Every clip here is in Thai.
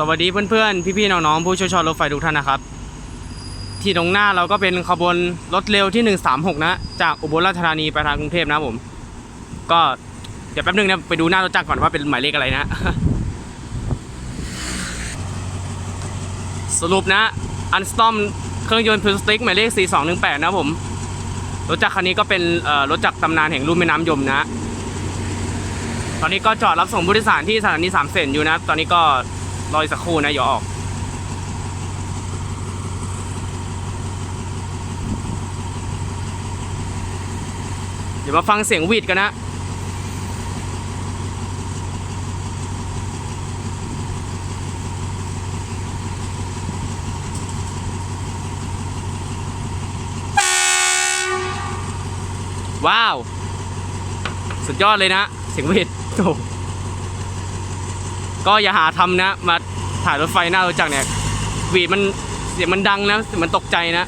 สวัสดีเพื่อนๆ พี่ๆ น้องๆ ผู้ช่วยชอรถไฟทุกท่านนะครับ ที่ตรงหน้าเราก็เป็นขบวนรถเร็วที่ 136 นะ จากอุบลราชธานีไปทางกรุงเทพนะผม ก็เดี๋ยวแป๊บนึงนะไปดูหน้ารถจักรก่อนว่าเป็นหมายเลขอะไรนะ สรุปนะอันสตอมเครื่องยนต์พิลสติกหมายเลข 4218 นะผม รถจักรคันนี้ก็เป็นรถจักรตำนานแห่งลุ่มแม่น้ำยมนะ ตอนนี้ก็จอดรับส่งผู้โดยสารที่สถานีสามเสนอยู่นะ ตอนนี้ก็ รออีกสักครู่นะอย่าออก เดี๋ยวมาฟังเสียงวีดกันนะว้าว สุดยอดเลยนะ เสียงวีดโอ้ ก็อย่าหาทำนะ มาถ่ายรถไฟหน้ารถจักรเนี่ยหวีดมันเสียงมันดังนะเสียงมันตกใจนะ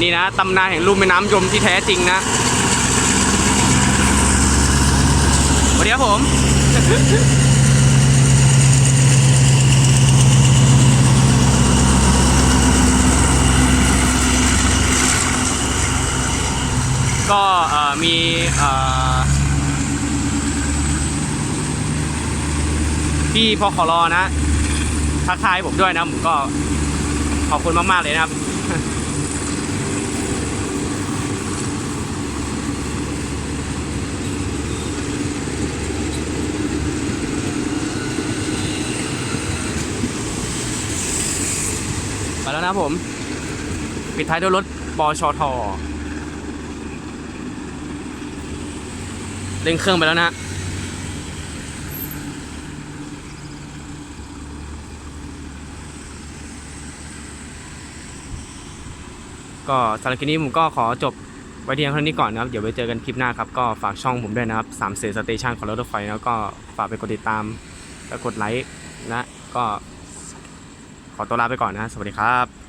นี่นะตำนานแห่งลุ่มแม่น้ำยมที่แท้จริงนะสวัสดีครับผม ก็เอ่อ มีพี่พอขอรอนะทักทายผมด้วยนะผมก็ขอบคุณมาก ๆ เลยนะครับ ไปแล้วนะผม ปิดท้ายด้วยรถปชท เร่งเครื่องไปแล้วนะก็สำหรับคลิปนี้ผมก็ขอจบไว้ที่เท่านี้ก่อนนะครับ เดี๋ยวไปเจอกันคลิปหน้าครับ ก็ฝากช่องผมด้วยนะครับสามเสสเตชันของรถไฟแล้วก็ฝากไปกดติดตามและกดไลค์นะ ก็ขอตัวลาไปก่อนนะ สวัสดีครับ